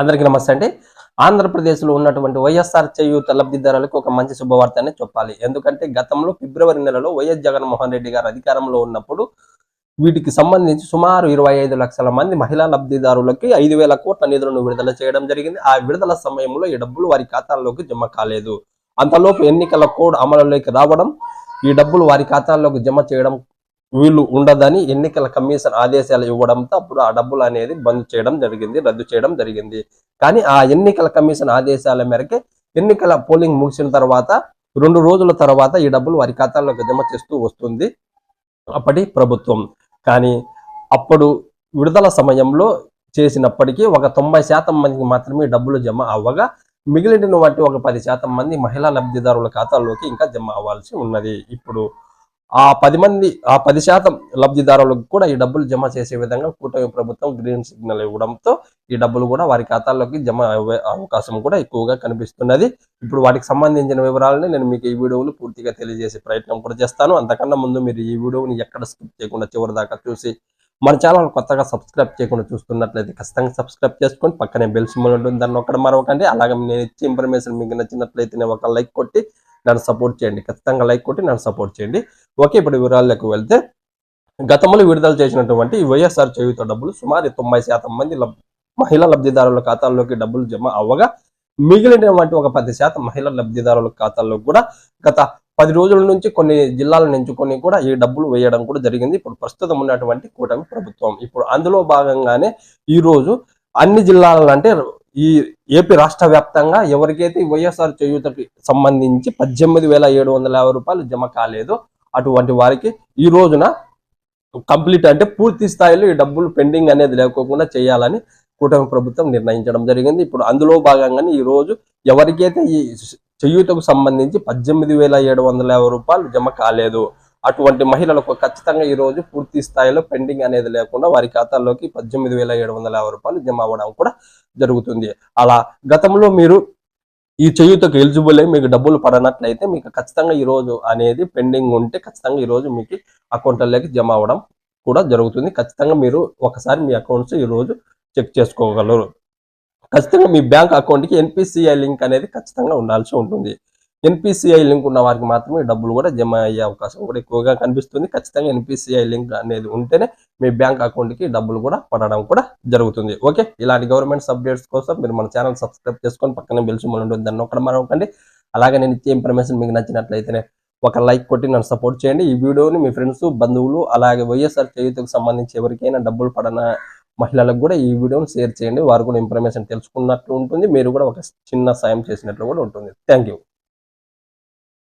అందరికీ నమస్తే అండి. ఆంధ్రప్రదేశ్లో ఉన్నటువంటి వైఎస్ఆర్ చేయూత లబ్ధిదారులకు ఒక మంచి శుభవార్తనే చెప్పాలి. ఎందుకంటే గతంలో ఫిబ్రవరి నెలలో వైఎస్ జగన్మోహన్ రెడ్డి గారు అధికారంలో ఉన్నప్పుడు వీటికి సంబంధించి సుమారు ఇరవై ఐదు లక్షల మంది మహిళా లబ్ధిదారులకి ఐదు వేల కోట్ల నిధులను విడుదల చేయడం జరిగింది. ఆ విడుదల సమయంలో ఈ డబ్బులు వారి ఖాతాల్లోకి జమ కాలేదు. అంతలోపు ఎన్నికల కోడ్ అమలులోకి రావడం ఈ డబ్బులు వారి ఖాతాల్లోకి జమ చేయడం వీళ్ళు ఉండదని ఎన్నికల కమిషన్ ఆదేశాలు ఇవ్వడంతో అప్పుడు ఆ డబ్బులు అనేది బంద్ చేయడం జరిగింది రద్దు చేయడం జరిగింది. కానీ ఆ ఎన్నికల కమిషన్ ఆదేశాల మేరకే ఎన్నికల పోలింగ్ ముగిసిన తర్వాత రెండు రోజుల తర్వాత ఈ డబ్బులు వారి ఖాతాల్లోకి జమ చేస్తూ వస్తుంది అప్పటి ప్రభుత్వం. కానీ అప్పుడు విడుదల సమయంలో చేసినప్పటికీ ఒక తొంభై శాతం మందికి మాత్రమే డబ్బులు జమ అవ్వగా మిగిలిన వాటి ఒక పది శాతం మంది మహిళా లబ్ధిదారుల ఖాతాల్లోకి ఇంకా జమ అవ్వాల్సి ఉన్నది. ఇప్పుడు ఆ పది మంది ఆ పది శాతం లబ్ధిదారులకు కూడా ఈ డబ్బులు జమ చేసే విధంగా కూటమి ప్రభుత్వం గ్రీన్ సిగ్నల్ ఇవ్వడంతో ఈ డబ్బులు కూడా వారి ఖాతాల్లోకి జమ అయ్యే అవకాశం కూడా ఎక్కువగా కనిపిస్తున్నది. ఇప్పుడు వాటికి సంబంధించిన వివరాలని నేను మీకు ఈ వీడియోలు పూర్తిగా తెలియజేసే ప్రయత్నం కూడా చేస్తాను. అంతకన్నా ముందు మీరు ఈ వీడియోని ఎక్కడ స్కిప్ చేయకుండా చివరి దాకా చూసి మన ఛానల్ కొత్తగా సబ్స్క్రైబ్ చేయకుండా చూస్తున్నట్లయితే ఖచ్చితంగా సబ్స్క్రైబ్ చేసుకొని పక్కనే బెల్ సింబల్ ఉంటుంది. దాన్ని ఒక్కడ మరొకండి. అలాగే నేను ఇచ్చే ఇన్ఫర్మేషన్ మీకు నచ్చినట్లయితే నేను ఒక లైక్ కొట్టి నన్ను సపోర్ట్ చేయండి. ఖచ్చితంగా లైక్ కొట్టి నన్ను సపోర్ట్ చేయండి. ఓకే ఇప్పుడు వివరాల్లోకి వెళ్తే గతంలో విడుదల చేసినటువంటి వైఎస్ఆర్ చేయుత డబ్బులు సుమారు తొంభై శాతం మంది మహిళా లబ్ధిదారుల ఖాతాల్లోకి డబ్బులు జమ అవ్వగా మిగిలినటువంటి ఒక పది శాతం మహిళా లబ్ధిదారుల ఖాతాల్లో కూడా గత పది రోజుల నుంచి కొన్ని జిల్లాలను ఎంచుకొని కూడా ఈ డబ్బులు వేయడం కూడా జరిగింది. ఇప్పుడు ప్రస్తుతం ఉన్నటువంటి కూటమి ప్రభుత్వం. ఇప్పుడు అందులో భాగంగానే ఈ రోజు అన్ని జిల్లాలంటే అంటే ఈ ఏపీ రాష్ట్ర వ్యాప్తంగా ఎవరికైతే ఈ వైఎస్ఆర్ చేయూతకి సంబంధించి పద్దెనిమిది వేల ఏడు వందల యాభై రూపాయలు జమ కాలేదో అటువంటి వారికి ఈ రోజున కంప్లీట్ అంటే పూర్తి స్థాయిలో ఈ డబ్బులు పెండింగ్ అనేది లేకోకుండా చేయాలని కూటమి ప్రభుత్వం నిర్ణయించడం జరిగింది. ఇప్పుడు అందులో భాగంగానే ఈ రోజు ఎవరికైతే ఈ చేయూతకు సంబంధించి పద్దెనిమిది వేల ఏడు వందల యాభై రూపాయలు జమ కాలేదు అటువంటి మహిళలకు ఖచ్చితంగా ఈ రోజు పూర్తి స్థాయిలో పెండింగ్ అనేది లేకుండా వారి ఖాతాల్లోకి పద్దెనిమిది వేల ఏడు వందల యాభై రూపాయలు జమ అవ్వడం కూడా జరుగుతుంది. అలా గతంలో మీరు ఈ చేయూతకు ఎలిజిబుల్ అయ్యి మీకు డబ్బులు పడనట్లయితే మీకు ఖచ్చితంగా ఈ రోజు అనేది పెండింగ్ ఉంటే ఖచ్చితంగా ఈ రోజు మీకు అకౌంట్లలోకి జమ అవ్వడం కూడా జరుగుతుంది. ఖచ్చితంగా మీరు ఒకసారి మీ అకౌంట్స్ ఈ రోజు చెక్ చేసుకోగలరు. ఖచ్చితంగా మీ బ్యాంక్ అకౌంట్కి ఎన్పిసిఐ లింక్ అనేది ఖచ్చితంగా ఉండాల్సి ఉంటుంది. ఎన్పిసిఐ లింక్ ఉన్న వారికి మాత్రమే డబ్బులు కూడా జమ అయ్యే అవకాశం కూడా ఎక్కువగా కనిపిస్తుంది. ఖచ్చితంగా ఎన్పిసిఐ లింక్ అనేది ఉంటేనే మీ బ్యాంక్ అకౌంట్కి డబ్బులు కూడా పడడం కూడా జరుగుతుంది. ఓకే ఇలాంటి గవర్నమెంట్ అప్డేట్స్ కోసం మీరు మన ఛానల్ సబ్స్క్రైబ్ చేసుకొని పక్కనే బెల్ ఉంటుంది. దాన్ని ఒక్కడ మరొకండి అలాగే నేను ఇచ్చే ఇన్ఫర్మేషన్ మీకు నచ్చినట్లయితేనే ఒక లైక్ కొట్టి నన్ను సపోర్ట్ చేయండి. ఈ వీడియోని మీ ఫ్రెండ్స్ బంధువులు అలాగే వైఎస్ఆర్ చేయుతకు సంబంధించి ఎవరికైనా డబ్బులు పడన మహిళలకు కూడా ఈ వీడియోని షేర్ చేయండి. వారు కూడా ఇన్ఫర్మేషన్ తెలుసుకున్నట్లు ఉంటుంది. మీరు కూడా ఒక చిన్న సాయం చేసినట్లు కూడా ఉంటుంది. Thank you.